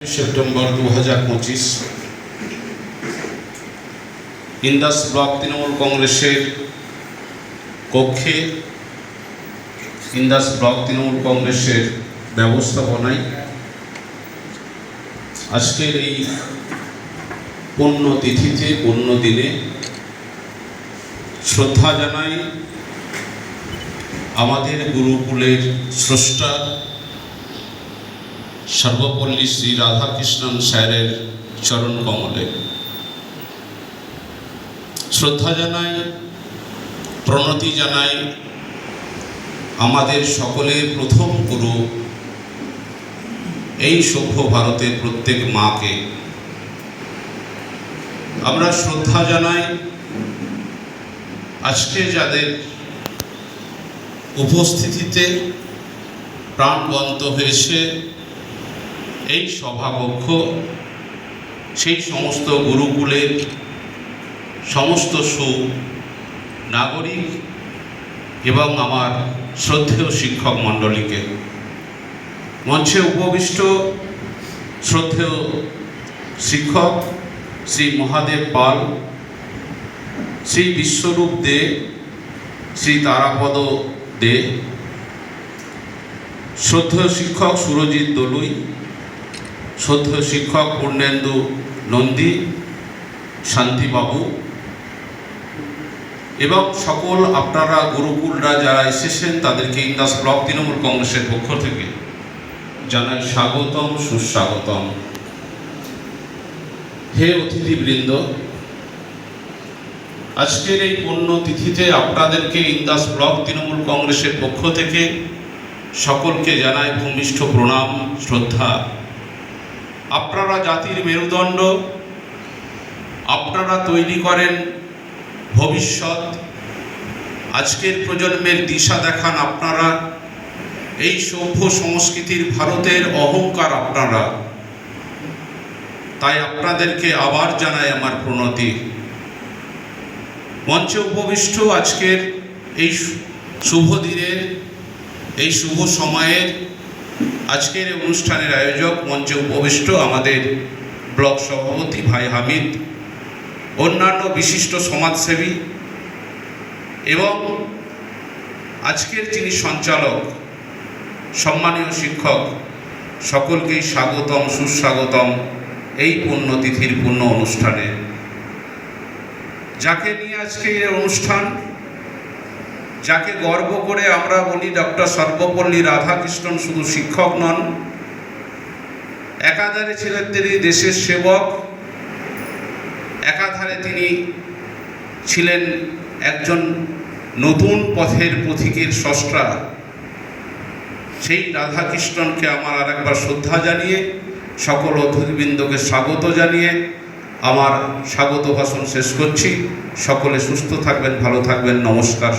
September দু হাজার পঁচিশ। ইন্দাস ব্লক তৃণমূল কংগ্রেসের কক্ষে ইন্দাস ব্লক তৃণমূল কংগ্রেসের ব্যবস্থাপনায় আজকের এই পুণ্য তিথিতে পুণ্য দিনে শ্রদ্ধা জানাই আমাদের গুরুকুলের স্রষ্টা সর্বপল্লী শ্রী রাধাকৃষ্ণন স্যারের চরণ কমলে। শ্রদ্ধা জানাই, প্রণতি জানাই আমাদের সকলের প্রথম গুরু, এই সভ্য ভারতের প্রত্যেক মাকে। আমরা শ্রদ্ধা জানাই, আজকে যাদের উপস্থিতিতে প্রাণবন্ত হয়েছে এই সভাকক্ষ, সেই সমস্ত গুরুকুলের সমস্ত সু, নাগরিক এবং আমার শ্রদ্ধেয় শিক্ষক মণ্ডলীকে। মঞ্চে উপবিষ্ট শ্রদ্ধেয় শিক্ষক শ্রী মহাদেব পাল, শ্রী বিশ্বরূপ দে, শ্রী তারাপদ দে, শ্রদ্ধেয় শিক্ষক সুরজিৎ দলুই শ্রদ্ধেয় শিক্ষক পূর্ণেন্দু নন্দী, শান্তিবাবু এবং সকল আপনারা গুরুকুলরা যারা এসেছেন তাদেরকে ইন্দাস ব্লক তৃণমূল কংগ্রেসের পক্ষ থেকে। জানাই স্বাগতম, সুস্বাগতম। হে অতিথিবৃন্দ, আজকের এই তিথিতে আপনাদেরকে ইন্দাস ব্লক তৃণমূল কংগ্রেসের পক্ষ থেকে সকলকে জানাই ভূমিষ্ঠ প্রণাম, শ্রদ্ধা। আপনারা জাতির মেরুদণ্ড, আপনারা তৈরি করেন ভবিষ্যৎ। আজকের প্রজন্মের দিশা দেখান আপনারা। এই সভ্য সংস্কৃতির ভারতের অহংকার আপনারা। তাই আপনাদেরকে আবার জানাই আমার প্রণতি। মঞ্চে উপবিষ্ট আজকের এই শুভ দিনের, এই শুভ সময়ের আজকের অনুষ্ঠানের আয়োজক মঞ্চে উপবিষ্ট আমাদের ব্লক সভাপতি ভাই হামিদ, অন্যান্য বিশিষ্ট সমাজসেবী এবং আজকের যিনি সঞ্চালক, সম্মানীয় শিক্ষক, সকলকেই স্বাগতম, সুস্বাগতম এই পুণ্যতিথির পুণ্য অনুষ্ঠানে। যাকে নিয়ে আজকে অনুষ্ঠান যাকে গর্ব করে আমরা বলি ডক্টর সর্বপল্লী রাধাকৃষ্ণন শুধু শিক্ষক নন, একাধারে ছিলেন তিনি দেশের সেবক, একাধারে তিনি ছিলেন একজন নতুন পথের পথিকের স্রষ্টা সেই রাধাকৃষ্ণনকে আমার আর একবার শ্রদ্ধা জানিয়ে, সকল অতিথিবৃন্দকে স্বাগত জানিয়ে আমার স্বাগত ভাষণ শেষ করছি। সকলে সুস্থ থাকবেন, ভালো থাকবেন, নমস্কার।